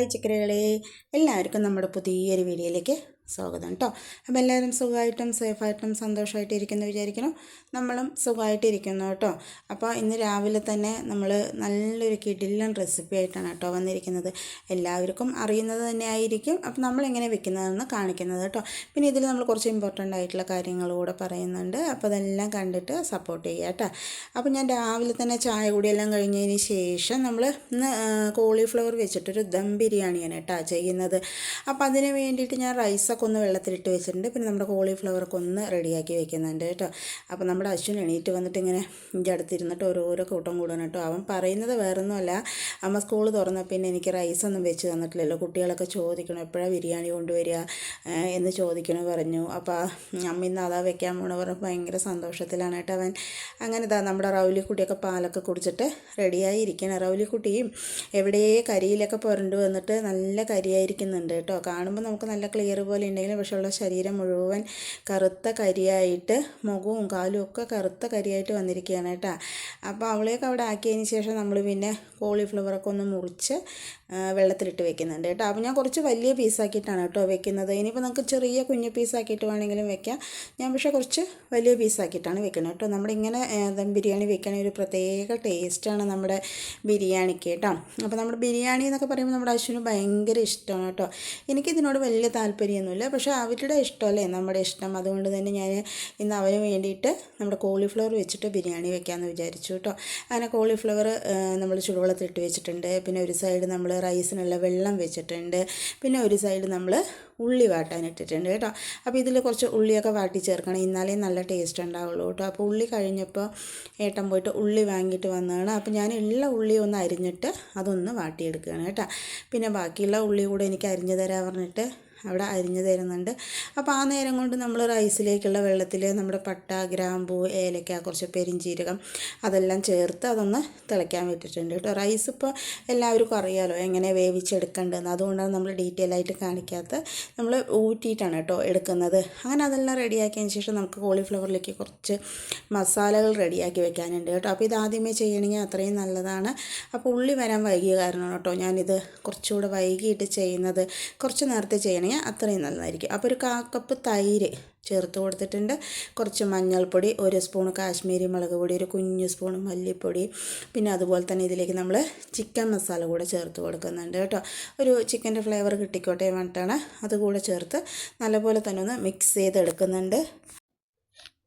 Hi ചിക്കരകളെ എല്ലാവർക്കും നമ്മുടെ പുതിയൊരു വീഡിയോയിലേക്ക് സ്വാഗതം കേട്ടോ അപ്പോൾ എല്ലാവരും സുഖമായിട്ടും സേഫായിട്ടും സന്തോഷമായിട്ട് ഇരിക്കുന്നു വിചാരിക്കണം നമ്മളും സുഖമായിട്ടിരിക്കുന്നു കേട്ടോ. അപ്പോൾ ഇന്ന് രാവിലെ തന്നെ നമ്മൾ നല്ലൊരു കിടിലൻ റെസിപ്പി ആയിട്ടാണ് കേട്ടോ വന്നിരിക്കുന്നത്. എല്ലാവർക്കും അറിയുന്നത് തന്നെ ആയിരിക്കും. അപ്പോൾ നമ്മളെങ്ങനെ വെക്കുന്നതെന്ന് കാണിക്കുന്നത് കേട്ടോ പിന്നെ ഇതിൽ നമ്മൾ കുറച്ച് ഇമ്പോർട്ടന്റ് ആയിട്ടുള്ള കാര്യങ്ങൾ കൂടെ പറയുന്നുണ്ട്. അപ്പോൾ അതെല്ലാം കണ്ടിട്ട് സപ്പോർട്ട് ചെയ്യുക കേട്ടോ. അപ്പോൾ ഞാൻ രാവിലെ തന്നെ ചായ കൂടിയെല്ലാം കഴിഞ്ഞതിന് ശേഷം നമ്മൾ ഇന്ന് കോളിഫ്ലവർ വെച്ചിട്ടൊരു ദം ബിരിയാണിയാണ് കേട്ടോ ചെയ്യുന്നത്. അപ്പോൾ അതിന് വേണ്ടിയിട്ട് ഞാൻ റൈസൊക്കെ ഒന്ന് വെള്ളത്തിലിട്ട് വെച്ചിട്ടുണ്ട്. പിന്നെ നമ്മുടെ കോളിഫ്ലവറൊക്കെ ഒന്ന് റെഡിയാക്കി വെക്കുന്നുണ്ട് കേട്ടോ. അപ്പോൾ നമ്മുടെ അശ്വിൻ എണീറ്റ് വന്നിട്ട് ഇങ്ങനെ എന്റെ അടുത്തിരുന്നിട്ട് ഓരോരോ കൂട്ടം കൂടണം കേട്ടോ. അവൻ പറയുന്നത് വേറൊന്നുമല്ല. അമ്മ സ്കൂൾ തുറന്ന പിന്നെ എനിക്ക് റൈസൊന്നും വെച്ച് തന്നിട്ടില്ലല്ലോ. കുട്ടികളൊക്കെ ചോദിക്കണം എപ്പോഴാണ് ബിരിയാണി കൊണ്ടുവരിക? എന്ന് ചോദിക്കണോ പറഞ്ഞു. അപ്പോൾ അമ്മ ഇന്ന് അതാ വെക്കാൻ പോണ പറഞ്ഞപ്പോൾ ഭയങ്കര സന്തോഷത്തിലാണ് കേട്ടോ അവൻ. അങ്ങനെ ഇതാ നമ്മുടെ റൗലിക്കുട്ടിയൊക്കെ പാലൊക്കെ കുടിച്ചിട്ട് റെഡിയായി ഇരിക്കണം. റൗലിക്കുട്ടിയും എവിടെയേ കരിയിലൊക്കെ പുരണ്ടു വന്നിട്ട് നല്ല കരിയായിരിക്കുന്നുണ്ട് കേട്ടോ. കാണുമ്പോൾ നമുക്ക് നല്ല ക്ലിയർ പോലെ ഉണ്ടെങ്കിലും പക്ഷെ ഉള്ള ശരീരം മുഴുവൻ കറുത്ത കരിയായിട്ട് മുഖവും കാലും ഒക്കെ കറുത്ത കരിയായിട്ട് വന്നിരിക്കുകയാണ് കേട്ടോ. അപ്പോൾ അവളെയൊക്കെ അവിടെ ആക്കിയതിന് ശേഷം നമ്മൾ പിന്നെ കോളിഫ്ലവറൊക്കെ ഒന്ന് മുറിച്ച് വെള്ളത്തിലിട്ട് വെക്കുന്നുണ്ട് കേട്ടോ. അപ്പോൾ ഞാൻ കുറച്ച് വലിയ പീസാക്കിയിട്ടാണ് കേട്ടോ വെക്കുന്നത്. ഇനിയിപ്പോൾ നമുക്ക് ചെറിയ കുഞ്ഞു പീസാക്കിയിട്ട് വേണമെങ്കിലും വെക്കാം. ഞാൻ പക്ഷേ കുറച്ച് വലിയ പീസാക്കിയിട്ടാണ് വെക്കുന്നത് കേട്ടോ. നമ്മളിങ്ങനെ ദം ബിരിയാണി വെക്കണ ഒരു പ്രത്യേക ടേസ്റ്റാണ് നമ്മുടെ ബിരിയാണിക്ക് കേട്ടോ. അപ്പോൾ നമ്മുടെ ബിരിയാണി എന്നൊക്കെ പറയുമ്പോൾ നമ്മുടെ അശ്വിന് ഭയങ്കര ഇഷ്ടമാണ് കേട്ടോ. എനിക്കിതിനോട് വലിയ താല്പര്യമൊന്നുമില്ല പക്ഷേ അവരുടെ ഇഷ്ടമല്ലേ? നമ്മുടെ ഇഷ്ടം. അതുകൊണ്ട് തന്നെ ഞാൻ ഇന്ന് അവന് വേണ്ടിയിട്ട് നമ്മുടെ കോളിഫ്ലവർ വെച്ചിട്ട് ബിരിയാണി വെക്കാമെന്ന് വിചാരിച്ചു കേട്ടോ. അങ്ങനെ കോളിഫ്ലവർ നമ്മൾ ചുടുവെള്ളത്തിലിട്ട് വെച്ചിട്ടുണ്ട്. പിന്നെ ഒരു സൈഡ് നമ്മൾ റൈസിനുള്ള വെള്ളം വെച്ചിട്ടുണ്ട്. പിന്നെ ഒരു സൈഡ് നമ്മൾ ഉള്ളി വാട്ടാൻ ഇട്ടിട്ടുണ്ട് കേട്ടോ. അപ്പോൾ ഇതിൽ കുറച്ച് ഉള്ളിയൊക്കെ വാട്ടി ചേർക്കണം. ഇന്നാലേ നല്ല ടേസ്റ്റ് ഉണ്ടാവുള്ളൂ കേട്ടോ. അപ്പോൾ ഉള്ളി കഴിഞ്ഞപ്പോൾ ഏട്ടൻ പോയിട്ട് ഉള്ളി വാങ്ങിയിട്ട് വന്നതാണ്. അപ്പോൾ ഞാൻ ഉള്ള ഉള്ളി ഒന്ന് അരിഞ്ഞിട്ട് അതൊന്ന് വാട്ടിയെടുക്കുകയാണ് കേട്ടോ. പിന്നെ ബാക്കിയുള്ള ഉള്ളി കൂടെ എനിക്ക് അരിഞ്ഞു തരാൻ പറഞ്ഞിട്ട് അവിടെ അരിഞ്ഞു തരുന്നുണ്ട്. അപ്പോൾ ആ നേരം കൊണ്ട് നമ്മൾ റൈസിലേക്കുള്ള വെള്ളത്തിൽ നമ്മുടെ പട്ട ഗ്രാമ്പൂ ഏലക്ക കുറച്ച് പെരിഞ്ചീരകം അതെല്ലാം ചേർത്ത് അതൊന്ന് തിളയ്ക്കാൻ വിട്ടിട്ടുണ്ട് കേട്ടോ. റൈസ് ഇപ്പോൾ എല്ലാവർക്കും അറിയാമല്ലോ എങ്ങനെ വേവിച്ചെടുക്കേണ്ടതെന്ന് അതുകൊണ്ടാണ് നമ്മൾ ഡീറ്റെയിൽ ആയിട്ട് കാണിക്കാത്ത നമ്മൾ ഊറ്റിയിട്ടാണ് കേട്ടോ എടുക്കുന്നത്. അങ്ങനെ അതെല്ലാം റെഡിയാക്കിയതിന് ശേഷം നമുക്ക് കോളിഫ്ലവറിലേക്ക് കുറച്ച് മസാലകൾ റെഡിയാക്കി വെക്കാനുണ്ട് കേട്ടോ. അപ്പോൾ ഇതാദ്യമേ ചെയ്യണമെങ്കിൽ അത്രയും നല്ലതാണ്. അപ്പോൾ ഉള്ളി വരാൻ വൈകിയ കാരണമാണ് കേട്ടോ ഞാനിത് കുറച്ചുകൂടെ വൈകിയിട്ട് ചെയ്യുന്നത്. കുറച്ച് നേരത്തെ ചെയ്യണമെങ്കിൽ അത്രയും നന്നായിരിക്കും. അപ്പോൾ ഒരു കാ കപ്പ് തൈര് ചേർത്ത് കൊടുത്തിട്ടുണ്ട്. കുറച്ച് മഞ്ഞൾപ്പൊടി ഒരു സ്പൂൺ കാശ്മീരി മുളക് പൊടി ഒരു കുഞ്ഞു സ്പൂൺ മല്ലിപ്പൊടി. പിന്നെ അതുപോലെ തന്നെ ഇതിലേക്ക് നമ്മൾ ചിക്കൻ മസാല കൂടെ ചേർത്ത് കൊടുക്കുന്നുണ്ട് കേട്ടോ. ഒരു ചിക്കന്റെ ഫ്ലേവർ കിട്ടിക്കോട്ടെ വേണ്ടിയിട്ടാണ് അതുകൂടെ ചേർത്ത് നല്ലപോലെ തന്നെ ഒന്ന് മിക്സ് ചെയ്തെടുക്കുന്നുണ്ട്.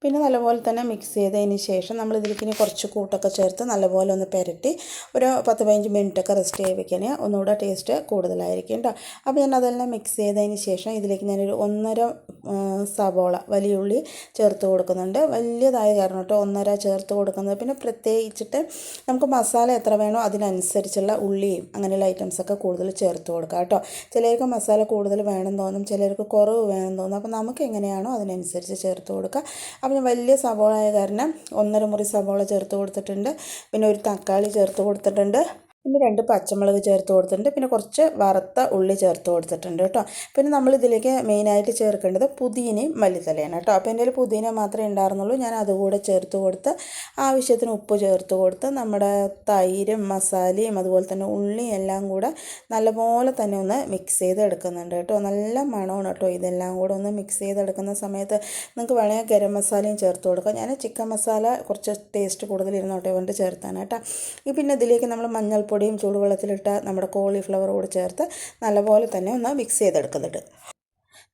പിന്നെ നല്ലപോലെ തന്നെ മിക്സ് ചെയ്തതിന് ശേഷം നമ്മൾ ഇതിലേക്ക് ഇനി കുറച്ച് കൂട്ടൊക്കെ ചേർത്ത് നല്ലപോലെ ഒന്ന് പുരട്ടി ഒരു പത്ത് പതിനഞ്ച് മിനിറ്റൊക്കെ റെസ്റ്റ് ചെയ്ത് വെക്കണേ. ഒന്നുകൂടെ ടേസ്റ്റ് കൂടുതലായിരിക്കും കേട്ടോ അപ്പോൾ ഞാൻ അതെല്ലാം മിക്സ് ചെയ്തതിന് ശേഷം ഇതിലേക്ക് ഞാനൊരു ഒന്നര സവോള വലിയ ഉള്ളി ചേർത്ത് കൊടുക്കുന്നുണ്ട്. വലിയതായ കാരണം കേട്ടോ ഒന്നര ചേർത്ത് കൊടുക്കുന്നത്. പിന്നെ പ്രത്യേകിച്ചിട്ട് നമുക്ക് മസാല എത്ര വേണോ അതിനനുസരിച്ചുള്ള ഉള്ളിയും അങ്ങനെയുള്ള ഐറ്റംസൊക്കെ കൂടുതൽ ചേർത്ത് കൊടുക്കുക കേട്ടോ ചിലർക്ക് മസാല കൂടുതൽ വേണം തോന്നും ചിലർക്ക് കുറവ് വേണം തോന്നും. അപ്പോൾ നമുക്ക് എങ്ങനെയാണോ അതിനനുസരിച്ച് ചേർത്ത് കൊടുക്കുക അപ്പോൾ ഞാൻ വലിയ സവോള ആയ കാരണം ഒന്നര മുറി സവോള ചേർത്ത് കൊടുത്തിട്ടുണ്ട്. പിന്നെ ഒരു തക്കാളി ചേർത്ത് കൊടുത്തിട്ടുണ്ട്. പിന്നെ രണ്ട് പച്ചമുളക് ചേർത്ത് കൊടുത്തിട്ടുണ്ട്. പിന്നെ കുറച്ച് വറുത്ത ഉള്ളി ചേർത്ത് കൊടുത്തിട്ടുണ്ട് കേട്ടോ. പിന്നെ നമ്മൾ ഇതിലേക്ക് മെയിനായിട്ട് ചേർക്കേണ്ടത് പുതിനയും മല്ലിത്തലയാണ് കേട്ടോ. അപ്പോൾ എന്റെ പുതിന മാത്രമേ ഉണ്ടായിരുന്നുള്ളൂ. ഞാൻ അതുകൂടെ ചേർത്ത് കൊടുത്ത് ആവശ്യത്തിന് ഉപ്പ് ചേർത്ത് കൊടുത്ത് നമ്മുടെ തൈരും മസാലയും അതുപോലെ തന്നെ ഉള്ളിയും എല്ലാം കൂടെ നല്ലപോലെ തന്നെ ഒന്ന് മിക്സ് ചെയ്തെടുക്കുന്നുണ്ട് കേട്ടോ. നല്ല മണമാണ് കേട്ടോ ഇതെല്ലാം കൂടെ ഒന്ന് മിക്സ് ചെയ്തെടുക്കുന്ന സമയത്ത് നിങ്ങൾക്ക് വേണമെങ്കിൽ ഗരം മസാലയും ചേർത്ത് കൊടുക്കാം. ഞാൻ ചിക്കൻ മസാല കുറച്ച് ടേസ്റ്റ് കൂടുതലിരുന്നോട്ടെ കൊണ്ട് ചേർത്താണ് ഈ പിന്നെ ഇതിലേക്ക് നമ്മൾ മഞ്ഞൾ പൊടിയും ചൂടുവെള്ളത്തിലിട്ട് നമ്മുടെ കോളിഫ്ലവർ കൂടി ചേർത്ത് നല്ലപോലെ തന്നെ ഒന്ന് മിക്സ് ചെയ്തെടുക്കുന്നുണ്ട്.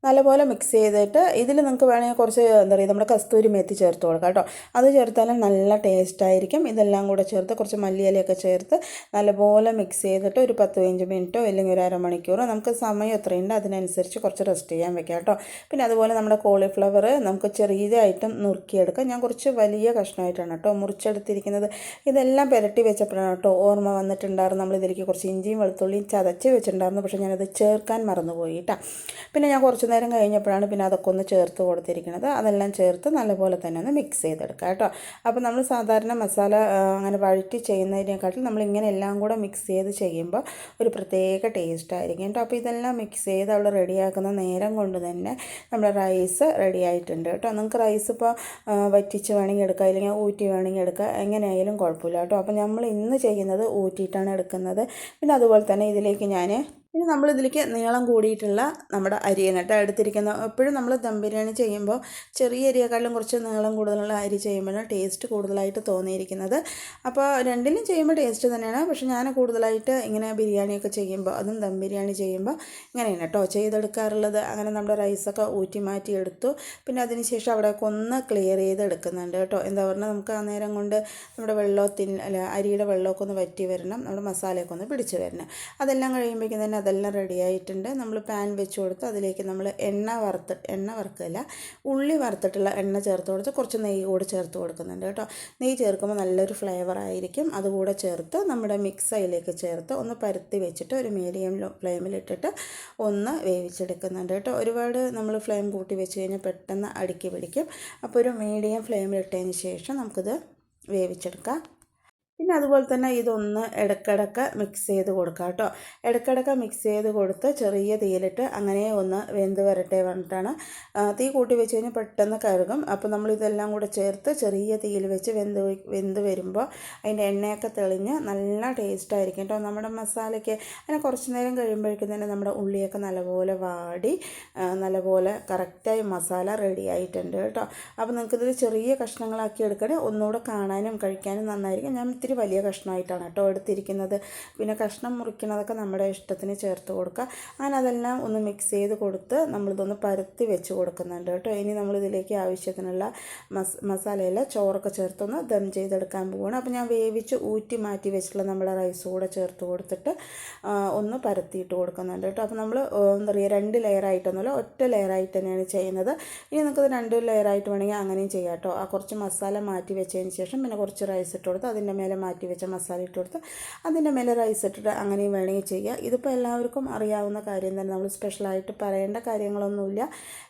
നല്ലപോലെ മിക്സ് ചെയ്തിട്ട് ഇതിൽ നിങ്ങൾക്ക് വേണമെങ്കിൽ കുറച്ച് എന്താ പറയുക നമ്മുടെ കസ്തൂരി മേത്തി ചേർത്ത് കൊടുക്കാം കേട്ടോ. അത് ചേർത്താലും നല്ല ടേസ്റ്റ് ആയിരിക്കും. ഇതെല്ലാം കൂടെ ചേർത്ത് കുറച്ച് മല്ലിയിലയൊക്കെ ചേർത്ത് നല്ലപോലെ മിക്സ് ചെയ്തിട്ട് ഒരു പത്ത് പതിനഞ്ച് മിനിറ്റോ അല്ലെങ്കിൽ ഒരു അരമണിക്കൂറോ നമുക്ക് സമയം എത്രയുണ്ട് അതിനനുസരിച്ച് കുറച്ച് റെസ്റ്റ് ചെയ്യാൻ വെക്കാം കേട്ടോ. പിന്നെ അതുപോലെ നമ്മുടെ കോളിഫ്ലവർ നമുക്ക് ചെറിയതായിട്ടും നുറുക്കിയെടുക്കാം. ഞാൻ കുറച്ച് വലിയ കഷ്ണമായിട്ടാണ് കേട്ടോ മുറിച്ചെടുത്തിരിക്കുന്നത്. ഇതെല്ലാം പുരട്ടി വെച്ചപ്പോഴാണ് കേട്ടോ ഓർമ്മ വന്നിട്ടുണ്ടായിരുന്നു നമ്മൾ ഇതിലേക്ക് കുറച്ച് ഇഞ്ചിയും വെളുത്തുള്ളിയും ചതച്ച് വെച്ചിട്ടുണ്ടായിരുന്നു. പക്ഷേ ഞാനത് ചേർക്കാൻ മറന്നുപോയി കേട്ടോ. പിന്നെ ഞാൻ കുറച്ച് നേരം കഴിഞ്ഞപ്പോഴാണ് പിന്നെ അതൊക്കെ ഒന്ന് ചേർത്ത് കൊടുത്തിരിക്കുന്നത്. അതെല്ലാം ചേർത്ത് നല്ലപോലെ തന്നെ ഒന്ന് മിക്സ് ചെയ്തെടുക്കുക കേട്ടോ. അപ്പോൾ നമ്മൾ സാധാരണ മസാല അങ്ങനെ വഴറ്റി ചെയ്യുന്നതിനെക്കാട്ടിൽ നമ്മൾ ഇങ്ങനെ എല്ലാം കൂടെ മിക്സ് ചെയ്ത് ചെയ്യുമ്പോൾ ഒരു പ്രത്യേക ടേസ്റ്റ് ആയിരിക്കും കേട്ടോ. അപ്പോൾ ഇതെല്ലാം മിക്സ് ചെയ്ത് അവൾ റെഡിയാക്കുന്ന നേരം കൊണ്ട് തന്നെ നമ്മുടെ റൈസ് റെഡി ആയിട്ടുണ്ട് കേട്ടോ. നിങ്ങൾക്ക് റൈസ് ഇപ്പോൾ വറ്റിച്ച് വേണമെങ്കിൽ എടുക്കുക അല്ലെങ്കിൽ ഊറ്റി വേണമെങ്കിൽ എടുക്കുക എങ്ങനെയായാലും കുഴപ്പമില്ല കേട്ടോ. അപ്പോൾ നമ്മൾ ഇന്ന് ചെയ്യുന്നത് ഊറ്റിയിട്ടാണ് എടുക്കുന്നത്. പിന്നെ അതുപോലെ തന്നെ ഇതിലേക്ക് ഞാൻ ഇനി നമ്മളിതിലേക്ക് നീളം കൂടിയിട്ടുള്ള നമ്മുടെ അരിയാണ് എടുത്തിരിക്കുന്ന എപ്പോഴും നമ്മൾ ദം ബിരിയാണി ചെയ്യുമ്പോൾ ചെറിയ അരിയേക്കാളും കുറച്ച് നീളം കൂടുതലുള്ള അരി ചെയ്യുമ്പോഴാണ് ടേസ്റ്റ് കൂടുതലായിട്ട് തോന്നിയിരിക്കുന്നത്. അപ്പോൾ രണ്ടിനും ചെയ്യുമ്പോൾ ടേസ്റ്റ് തന്നെയാണ്. പക്ഷെ ഞാൻ കൂടുതലായിട്ട് ഇങ്ങനെ ബിരിയാണിയൊക്കെ ചെയ്യുമ്പോൾ അതും ദം ബിരിയാണി ചെയ്യുമ്പോൾ ഇങ്ങനെയാണ് കേട്ടോ ചെയ്തെടുക്കാറുള്ളത്. അങ്ങനെ നമ്മുടെ റൈസൊക്കെ ഊറ്റി മാറ്റി എടുത്തു. പിന്നെ അതിനുശേഷം അവിടെയൊക്കെ ഒന്ന് ക്ലിയർ ചെയ്ത് എടുക്കുന്നുണ്ട് കേട്ടോ. എന്താ പറഞ്ഞാൽ നമുക്ക് ആ നേരം കൊണ്ട് നമ്മുടെ വെള്ളത്തിൽ അല്ല അരിയുടെ വെള്ളമൊക്കെ ഒന്ന് വറ്റി വരണം. നമ്മുടെ മസാലയൊക്കെ ഒന്ന് പിടിച്ച് വരണം. അതെല്ലാം കഴിയുമ്പോഴേക്കും തന്നെ അതെല്ലാം റെഡി ആയിട്ടുണ്ട്. നമ്മൾ പാൻ വെച്ച് കൊടുത്ത് അതിലേക്ക് നമ്മൾ എണ്ണ വറുത്ത് എണ്ണ വറുക്കല്ല ഉള്ളി വറുത്തിട്ടുള്ള എണ്ണ ചേർത്ത് കൊടുത്ത് കുറച്ച് നെയ്യ് കൂടി ചേർത്ത് കൊടുക്കുന്നുണ്ട് കേട്ടോ. നെയ്യ് ചേർക്കുമ്പോൾ നല്ലൊരു ഫ്ലേവർ ആയിരിക്കും. അതുകൂടെ ചേർത്ത് നമ്മുടെ മിക്സ് അതിലേക്ക് ചേർത്ത് ഒന്ന് പരത്തി വെച്ചിട്ട് ഒരു മീഡിയം ഫ്ലെയിമിലിട്ടിട്ട് ഒന്ന് വേവിച്ചെടുക്കുന്നുണ്ട് കേട്ടോ. ഒരുപാട് നമ്മൾ ഫ്ലെയിം കൂട്ടി വെച്ച് കഴിഞ്ഞാൽ പെട്ടെന്ന് അടുക്കി പിടിക്കും. അപ്പോൾ ഒരു മീഡിയം ഫ്ലെയിമിലിട്ടതിന് ശേഷം നമുക്കിത് വേവിച്ചെടുക്കാം. പിന്നെ അതുപോലെ തന്നെ ഇതൊന്ന് ഇടയ്ക്കിടയ്ക്ക് മിക്സ് ചെയ്ത് കൊടുക്കുക കേട്ടോ. ഇടയ്ക്കിടയ്ക്ക് മിക്സ് ചെയ്ത് കൊടുത്ത് ചെറിയ തീയിലിട്ട് അങ്ങനെ ഒന്ന് വെന്ത് വരട്ടെ പറഞ്ഞിട്ടാണ്. തീ കൂട്ടി വെച്ച് കഴിഞ്ഞാൽ പെട്ടെന്ന് കരുകും അപ്പോൾ നമ്മൾ ഇതെല്ലാം കൂടെ ചേർത്ത് ചെറിയ തീയിൽ വെച്ച് വെന്ത് വെന്ത് വരുമ്പോൾ അതിന്റെ എണ്ണയൊക്കെ തെളിഞ്ഞ് നല്ല ടേസ്റ്റ് ആയിരിക്കും കേട്ടോ. നമ്മുടെ മസാലയ്ക്ക് അങ്ങനെ കുറച്ച് നേരം കഴിയുമ്പോഴേക്കും തന്നെ നമ്മുടെ ഉള്ളിയൊക്കെ നല്ലപോലെ വാടി നല്ലപോലെ കറക്റ്റായി മസാല റെഡി ആയിട്ടുണ്ട് കേട്ടോ. അപ്പോൾ നിങ്ങൾക്കിതൊരു ചെറിയ കഷ്ണങ്ങളാക്കി എടുക്കണേ ഒന്നുകൂടെ കാണാനും കഴിക്കാനും നന്നായിരിക്കും. ഞാൻ ഇത്തിരി വലിയ കഷ്ണമായിട്ടാണ് കേട്ടോ എടുത്തിരിക്കുന്നത്. പിന്നെ കഷ്ണം മുറിക്കുന്നതൊക്കെ നമ്മുടെ ഇഷ്ടത്തിന് ചേർത്ത് കൊടുക്കുക. അങ്ങനെ അതെല്ലാം ഒന്ന് മിക്സ് ചെയ്ത് കൊടുത്ത് നമ്മളിതൊന്ന് പരത്തി വെച്ച് കൊടുക്കുന്നുണ്ട് കേട്ടോ. ഇനി നമ്മളിതിലേക്ക് ആവശ്യത്തിനുള്ള മസ് മസാലയിൽ ചോറൊക്കെ ചേർത്തൊന്ന് ദം ചെയ്തെടുക്കാൻ പോവുകയാണ് അപ്പോൾ ഞാൻ വേവിച്ച് ഊറ്റി മാറ്റി വെച്ചിട്ടുള്ള നമ്മുടെ റൈസ് കൂടെ ചേർത്ത് കൊടുത്തിട്ട് ഒന്ന് പരത്തിയിട്ട് കൊടുക്കുന്നുണ്ട് കേട്ടോ. അപ്പോൾ നമ്മൾ എന്താ പറയുക രണ്ട് ലെയറായിട്ടൊന്നുമല്ല ഒറ്റ ലെയറായിട്ട് തന്നെയാണ് ചെയ്യുന്നത്. ഇനി നമുക്കത് രണ്ട് ലെയറായിട്ട് വേണമെങ്കിൽ അങ്ങനെയും ചെയ്യാം കേട്ടോ. ആ കുറച്ച് മസാല മാറ്റി വെച്ചതിന് ശേഷം പിന്നെ കുറച്ച് റൈസ് ഇട്ട് കൊടുത്ത് അതിന്റെ മേലെ മാറ്റി വെച്ച മസാല ഇട്ട് കൊടുത്ത് അതിന്റെ മേലെ റൈസ് ഇട്ടിട്ട് അങ്ങനെയും വേണമെങ്കിൽ ചെയ്യുക ഇതിപ്പോൾ എല്ലാവർക്കും അറിയാവുന്ന കാര്യം തന്നെ. നമ്മൾ സ്പെഷ്യലായിട്ട് പറയേണ്ട കാര്യങ്ങളൊന്നുമില്ല.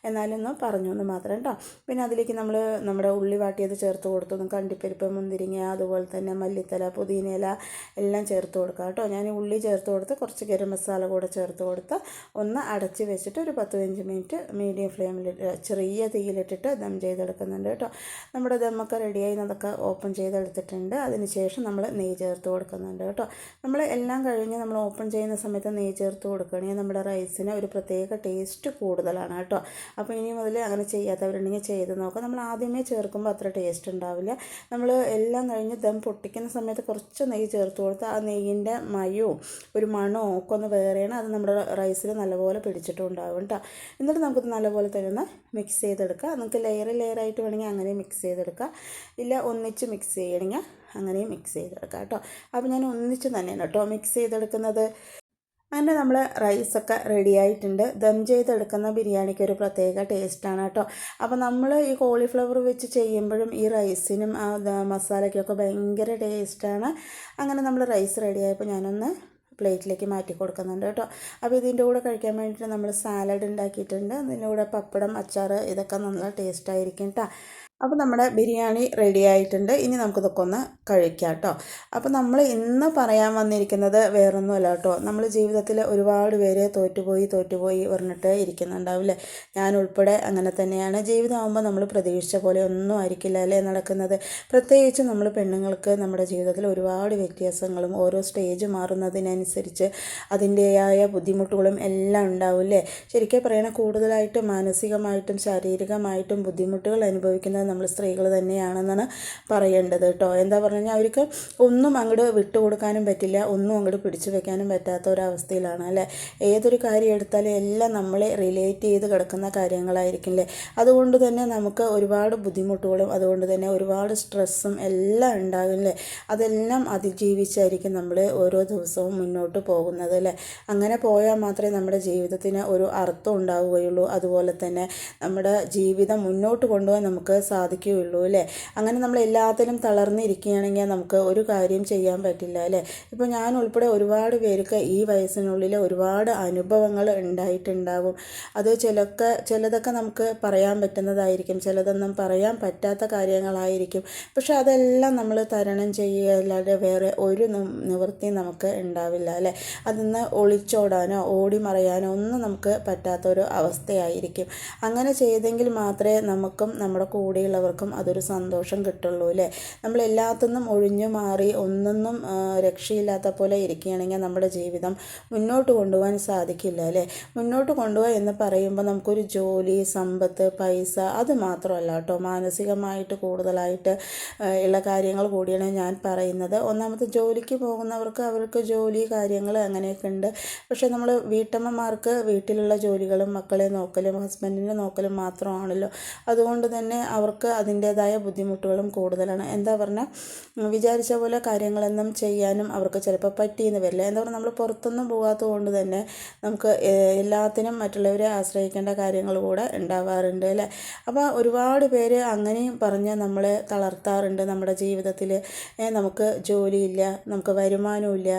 എന്നാലൊന്ന് പറഞ്ഞു എന്ന് മാത്രം കേട്ടോ. പിന്നെ അതിലേക്ക് നമ്മൾ നമ്മുടെ ഉള്ളി വാട്ടിയത് ചേർത്ത് കൊടുത്തു. കണ്ടിപ്പരിപ്പ് മുന്തിരിങ്ങ അതുപോലെ തന്നെ മല്ലിത്തല പുതിനയില എല്ലാം ചേർത്ത് കൊടുക്കുക കേട്ടോ. ഞാൻ ഉള്ളി ചേർത്ത് കൊടുത്ത് കുറച്ച് ഗരം മസാല കൂടെ ചേർത്ത് കൊടുത്ത് ഒന്ന് അടച്ച് വെച്ചിട്ട് ഒരു പത്ത് പതിനഞ്ച് മിനിറ്റ് മീഡിയം ഫ്ലെയിമിൽ ചെറിയ തീയിലിട്ടിട്ട് ദം ചെയ്തെടുക്കുന്നുണ്ട് കേട്ടോ. നമ്മുടെ ദമ്മൊക്കെ റെഡിയായി അതൊക്കെ ഓപ്പൺ ചെയ്തെടുത്തിട്ടുണ്ട്. അതിന് ശേഷം നമ്മൾ നെയ്യ് ചേർത്ത് കൊടുക്കുന്നുണ്ട് കേട്ടോ. നമ്മൾ എല്ലാം കഴിഞ്ഞ് നമ്മൾ ഓപ്പൺ ചെയ്യുന്ന സമയത്ത് നെയ്യ് ചേർത്ത് കൊടുക്കുകയാണെങ്കിൽ നമ്മുടെ റൈസിന് ഒരു പ്രത്യേക ടേസ്റ്റ് കൂടുതലാണ് കേട്ടോ. അപ്പോൾ ഇനി മുതൽ അങ്ങനെ ചെയ്യാത്തവരുണ്ടെങ്കിൽ ചെയ്ത് നോക്കാം. നമ്മൾ ആദ്യമേ ചേർക്കുമ്പോൾ അത്ര ടേസ്റ്റ് ഉണ്ടാവില്ല. നമ്മൾ എല്ലാം കഴിഞ്ഞ് ദം പൊട്ടിക്കുന്ന സമയത്ത് കുറച്ച് നെയ്യ് ചേർത്ത് കൊടുത്ത് ആ നെയ്യിന്റെ മയവും ഒരു മണവും ഒക്കെ ഒന്ന് വേറെയാണ് അത് നമ്മുടെ റൈസിൽ നല്ലപോലെ പിടിച്ചിട്ടുണ്ടാവും കേട്ടോ. എന്നിട്ട് നമുക്കത് നല്ലപോലെ തന്നെ ഒന്ന് മിക്സ് ചെയ്തെടുക്കാം. നമുക്ക് ലെയർ ലെയർ ആയിട്ട് വേണമെങ്കിൽ അങ്ങനെ മിക്സ് ചെയ്തെടുക്കാം. ഇല്ല ഒന്നിച്ച് മിക്സ് ചെയ്യണമെങ്കിൽ അങ്ങനെയും മിക്സ് ചെയ്തെടുക്കാം കേട്ടോ. അപ്പോൾ ഞാൻ ഒന്നിച്ച് തന്നെയാണ് കേട്ടോ മിക്സ് ചെയ്തെടുക്കുന്നത്. അങ്ങനെ നമ്മൾ റൈസൊക്കെ റെഡി ആയിട്ടുണ്ട്. ദം ചെയ്തെടുക്കുന്ന ബിരിയാണിക്ക് ഒരു പ്രത്യേക ടേസ്റ്റാണ് കേട്ടോ. അപ്പോൾ നമ്മൾ ഈ കോളിഫ്ലവർ വെച്ച് ചെയ്യുമ്പോഴും ഈ റൈസിനും ആ മസാലയ്ക്കൊക്കെ ഭയങ്കര ടേസ്റ്റാണ് അങ്ങനെ നമ്മൾ റൈസ് റെഡി ആയപ്പോൾ ഞാനൊന്ന് പ്ലേറ്റിലേക്ക് മാറ്റി കൊടുക്കുന്നുണ്ട് കേട്ടോ. അപ്പോൾ ഇതിന്റെ കൂടെ കഴിക്കാൻ വേണ്ടിയിട്ട് നമ്മൾ സാലഡ് ഉണ്ടാക്കിയിട്ടുണ്ട്. അതിന്റെ കൂടെ പപ്പടം അച്ചാർ ഇതൊക്കെ നല്ല ടേസ്റ്റായിരിക്കും കേട്ടോ. അപ്പോൾ നമ്മുടെ ബിരിയാണി റെഡി ആയിട്ടുണ്ട്. ഇനി നമുക്കിതൊക്കെ ഒന്ന് കഴിക്കാം കേട്ടോ. അപ്പോൾ നമ്മൾ ഇന്ന് പറയാൻ വന്നിരിക്കുന്നത് വേറൊന്നുമല്ല കേട്ടോ. നമ്മൾ ജീവിതത്തിൽ ഒരുപാട് പേര് തോറ്റുപോയി തോറ്റുപോയി പറഞ്ഞിട്ട് ഇരിക്കുന്നുണ്ടാവില്ലേ? ഞാൻ ഉൾപ്പെടെ അങ്ങനെ തന്നെയാണ്. ജീവിതമാകുമ്പോൾ നമ്മൾ പ്രതീക്ഷിച്ച പോലെ ഒന്നും ആയിരിക്കില്ല അല്ലേ നടക്കുന്നത്? പ്രത്യേകിച്ച് നമ്മൾ പെണ്ണുങ്ങൾക്ക് നമ്മുടെ ജീവിതത്തിൽ ഒരുപാട് വ്യത്യാസങ്ങളും ഓരോ സ്റ്റേജ് മാറുന്നതിനനുസരിച്ച് അതിന്റെതായ ബുദ്ധിമുട്ടുകളും എല്ലാം ഉണ്ടാവില്ലേ ശരിക്കും പറയണ കൂടുതലായിട്ടും മാനസികമായിട്ടും ശാരീരികമായിട്ടും ബുദ്ധിമുട്ടുകൾ അനുഭവിക്കുന്നത് നമ്മൾ സ്ത്രീകൾ തന്നെയാണെന്നാണ് പറയേണ്ടത് കേട്ടോ. എന്താ പറഞ്ഞു അവർക്ക് ഒന്നും അങ്ങോട്ട് വിട്ടുകൊടുക്കാനും പറ്റില്ല ഒന്നും അങ്ങോട്ട് പിടിച്ചു വെക്കാനും പറ്റാത്ത ഒരവസ്ഥയിലാണ് അല്ലേ? ഏതൊരു കാര്യം എടുത്താലും എല്ലാം നമ്മളെ റിലേറ്റ് ചെയ്ത് കിടക്കുന്ന കാര്യങ്ങളായിരിക്കും അല്ലേ? അതുകൊണ്ട് തന്നെ നമുക്ക് ഒരുപാട് ബുദ്ധിമുട്ടുകളും അതുകൊണ്ട് തന്നെ ഒരുപാട് സ്ട്രെസ്സും എല്ലാം ഉണ്ടാകില്ലേ അതെല്ലാം അതിജീവിച്ചായിരിക്കും നമ്മൾ ഓരോ ദിവസവും മുന്നോട്ട് പോകുന്നത് അല്ലേ? അങ്ങനെ പോയാൽ മാത്രമേ നമ്മുടെ ജീവിതത്തിന് ഒരു അർത്ഥം ഉണ്ടാവുകയുള്ളൂ. അതുപോലെ തന്നെ നമ്മുടെ ജീവിതം മുന്നോട്ട് കൊണ്ടുപോകാൻ നമുക്ക് സാധിക്കുകയുള്ളൂ അല്ലേ? അങ്ങനെ നമ്മൾ എല്ലാത്തിലും തളർന്നിരിക്കുകയാണെങ്കിൽ നമുക്ക് ഒരു കാര്യം ചെയ്യാൻ പറ്റില്ല അല്ലേ? ഇപ്പോൾ ഞാൻ ഉൾപ്പെടെ ഒരുപാട് പേർക്ക് ഈ വയസ്സിനുള്ളിൽ ഒരുപാട് അനുഭവങ്ങൾ ഉണ്ടായിട്ടുണ്ടാകും അത് ചിലൊക്കെ ചിലതൊക്കെ നമുക്ക് പറയാൻ പറ്റുന്നതായിരിക്കും ചിലതൊന്നും പറയാൻ പറ്റാത്ത കാര്യങ്ങളായിരിക്കും. പക്ഷെ അതെല്ലാം നമ്മൾ തരണം ചെയ്യുക അല്ലാതെ വേറെ ഒരു നിവൃത്തി നമുക്ക് ഉണ്ടാവില്ല അല്ലേ? അതിന്ന് ഒളിച്ചോടാനോ ഓടി മറയാനോ ഒന്നും നമുക്ക് പറ്റാത്തൊരു അവസ്ഥയായിരിക്കും. അങ്ങനെ ചെയ്തെങ്കിൽ മാത്രമേ നമുക്കും നമ്മുടെ കൂടെ ബാക്കിയുള്ളവർക്കും അതൊരു സന്തോഷം കിട്ടുള്ളൂ അല്ലേ നമ്മൾ എല്ലാത്തുനിന്നും ഒഴിഞ്ഞു മാറി ഒന്നൊന്നും രക്ഷയില്ലാത്ത പോലെ ഇരിക്കുകയാണെങ്കിൽ നമ്മുടെ ജീവിതം മുന്നോട്ട് കൊണ്ടുപോകാൻ സാധിക്കില്ല അല്ലേ മുന്നോട്ട് കൊണ്ടുപോകുക എന്ന് പറയുമ്പോൾ നമുക്കൊരു ജോലി സമ്പത്ത് പൈസ അത് മാത്രമല്ല കേട്ടോ. മാനസികമായിട്ട് കൂടുതലായിട്ട് ഉള്ള കാര്യങ്ങൾ കൂടിയാണ് ഞാൻ പറയുന്നത്. ഒന്നാമത് ജോലിക്ക് പോകുന്നവർക്ക് അവർക്ക് ജോലി കാര്യങ്ങൾ അങ്ങനെയൊക്കെ ഉണ്ട്. പക്ഷേ നമ്മൾ വീട്ടമ്മമാർക്ക് വീട്ടിലുള്ള ജോലികളും മക്കളെ നോക്കലും ഹസ്ബൻഡിനെ നോക്കലും മാത്രമാണല്ലോ. അതുകൊണ്ട് തന്നെ അവർക്ക് അതിന്റേതായ ബുദ്ധിമുട്ടുകളും കൂടുതലാണ്. എന്താ പറഞ്ഞാൽ വിചാരിച്ച പോലെ കാര്യങ്ങളൊന്നും ചെയ്യാനും അവർക്ക് ചിലപ്പോൾ പറ്റിയെന്ന് വരില്ല. എന്താ പറയുക നമ്മൾ പുറത്തൊന്നും പോകാത്തത് കൊണ്ട് തന്നെ നമുക്ക് എല്ലാത്തിനും മറ്റുള്ളവരെ ആശ്രയിക്കേണ്ട കാര്യങ്ങൾ കൂടെ ഉണ്ടാവാറുണ്ട് അല്ലേ? അപ്പോൾ ഒരുപാട് പേര് അങ്ങനെയും പറഞ്ഞ് നമ്മളെ തളർത്താറുണ്ട് നമ്മുടെ ജീവിതത്തിൽ നമുക്ക് ജോലിയില്ല നമുക്ക് വരുമാനമില്ല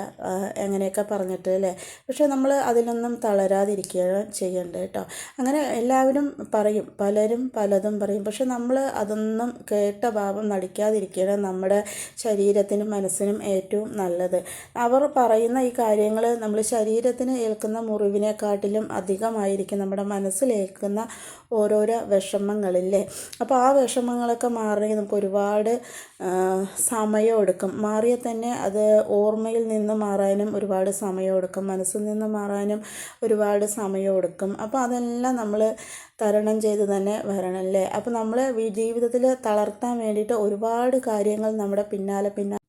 അങ്ങനെയൊക്കെ പറഞ്ഞിട്ട് അല്ലേ? പക്ഷേ നമ്മൾ അതിലൊന്നും തളരാതിരിക്കുകയാണ് ചെയ്യേണ്ടത് കേട്ടോ. അങ്ങനെ എല്ലാവരും പറയും പലരും പലതും പറയും. പക്ഷെ നമ്മൾ അതൊന്നും കേട്ട ഭാവം നടിക്കാതിരിക്കുകയാണ് നമ്മുടെ ശരീരത്തിനും മനസ്സിനും ഏറ്റവും നല്ലത്. അവർ പറയുന്ന ഈ കാര്യങ്ങൾ നമ്മൾ ശരീരത്തിന് ഏൽക്കുന്ന മുറിവിനെക്കാട്ടിലും അധികമായിരിക്കും നമ്മുടെ മനസ്സിലേൽക്കുന്ന ഓരോരോ വിഷമങ്ങളില്ലേ? അപ്പോൾ ആ വിഷമങ്ങളൊക്കെ മാറണമെങ്കിൽ നമുക്ക് ഒരുപാട് സമയം എടുക്കും. മാറിയ തന്നെ അത് ഓർമ്മയിൽ നിന്ന് മാറാനും ഒരുപാട് സമയം എടുക്കും. മനസ്സിൽ നിന്ന് മാറാനും ഒരുപാട് സമയം എടുക്കും. അപ്പോൾ അതെല്ലാം നമ്മൾ തരണം ചെയ്ത് തന്നെ വരണം അല്ലേ അപ്പോൾ നമ്മൾ ജീവിതത്തിൽ തളർത്താൻ വേണ്ടിയിട്ട് ഒരുപാട് കാര്യങ്ങൾ നമ്മുടെ പിന്നാലെ പിന്നാലെ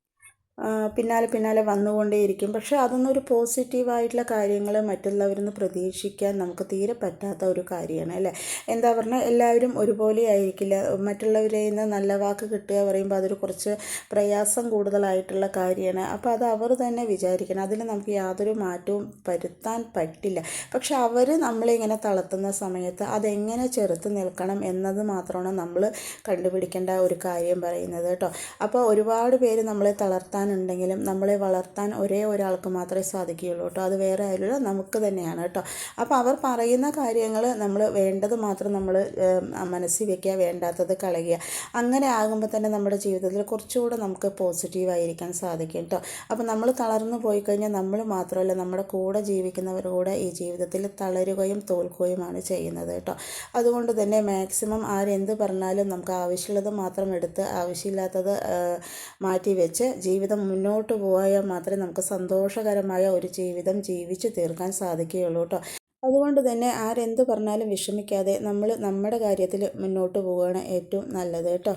പിന്നാലെ പിന്നാലെ വന്നുകൊണ്ടേയിരിക്കും. പക്ഷെ അതൊന്നും ഒരു പോസിറ്റീവായിട്ടുള്ള കാര്യങ്ങൾ മറ്റുള്ളവരിൽ നിന്ന് പ്രതീക്ഷിക്കാൻ നമുക്ക് തീരെ പറ്റാത്ത ഒരു കാര്യമാണ് അല്ലേ? എന്താ പറഞ്ഞാൽ എല്ലാവരും ഒരുപോലെ ആയിരിക്കില്ല. മറ്റുള്ളവരിൽ നിന്ന് നല്ല വാക്ക് കിട്ടുക പറയുമ്പോൾ അതൊരു കുറച്ച് പ്രയാസം കൂടുതലായിട്ടുള്ള കാര്യമാണ്. അപ്പോൾ അത് അവർ തന്നെ വിചാരിക്കണം. അതിൽ നമുക്ക് യാതൊരു മാറ്റവും വരുത്താൻ പറ്റില്ല. പക്ഷെ അവർ നമ്മളിങ്ങനെ തളർത്തുന്ന സമയത്ത് അതെങ്ങനെ ചെറുത്ത് നിൽക്കണം എന്നത് മാത്രമാണ് നമ്മൾ കണ്ടുപിടിക്കേണ്ട ഒരു കാര്യം പറയുന്നത് കേട്ടോ. അപ്പോൾ ഒരുപാട് പേര് നമ്മളെ തളർത്താൻ ഉണ്ടെങ്കിലും നമ്മളെ വളർത്താൻ ഒരേ ഒരാൾക്ക് മാത്രമേ സാധിക്കുകയുള്ളൂ കേട്ടോ. അത് വേറെ ആരുമില്ല നമുക്ക് തന്നെയാണ് കേട്ടോ. അപ്പോൾ അവർ പറയുന്ന കാര്യങ്ങൾ നമ്മൾ വേണ്ടത് മാത്രം നമ്മൾ മനസ്സിൽ വെക്കുക വേണ്ടാത്തത് കളയുക. അങ്ങനെ ആകുമ്പോൾ തന്നെ നമ്മുടെ ജീവിതത്തിൽ കുറച്ചുകൂടെ നമുക്ക് പോസിറ്റീവായിരിക്കാൻ സാധിക്കും കേട്ടോ. അപ്പോൾ നമ്മൾ തളർന്നു പോയി കഴിഞ്ഞാൽ നമ്മൾ മാത്രമല്ല നമ്മുടെ കൂടെ ജീവിക്കുന്നവർ കൂടെ ഈ ജീവിതത്തിൽ തളരുകയും തോൽക്കുകയുമാണ് ചെയ്യുന്നത് കേട്ടോ. അതുകൊണ്ട് തന്നെ മാക്സിമം ആരെന്ത് പറഞ്ഞാലും നമുക്ക് ആവശ്യമുള്ളത് മാത്രം എടുത്ത് ആവശ്യമില്ലാത്തത് മാറ്റി വെച്ച് ജീവിതം മുന്നോട്ട് പോയാൽ മാത്രമേ നമുക്ക് സന്തോഷകരമായ ഒരു ജീവിതം ജീവിച്ചു തീർക്കാൻ സാധിക്കുകയുള്ളൂ കേട്ടോ. അതുകൊണ്ട് തന്നെ ആരെന്ത് പറഞ്ഞാലും വിഷമിക്കാതെ നമ്മൾ നമ്മുടെ കാര്യത്തിൽ മുന്നോട്ട് പോവുകയാണ് ഏറ്റവും നല്ലത് കേട്ടോ.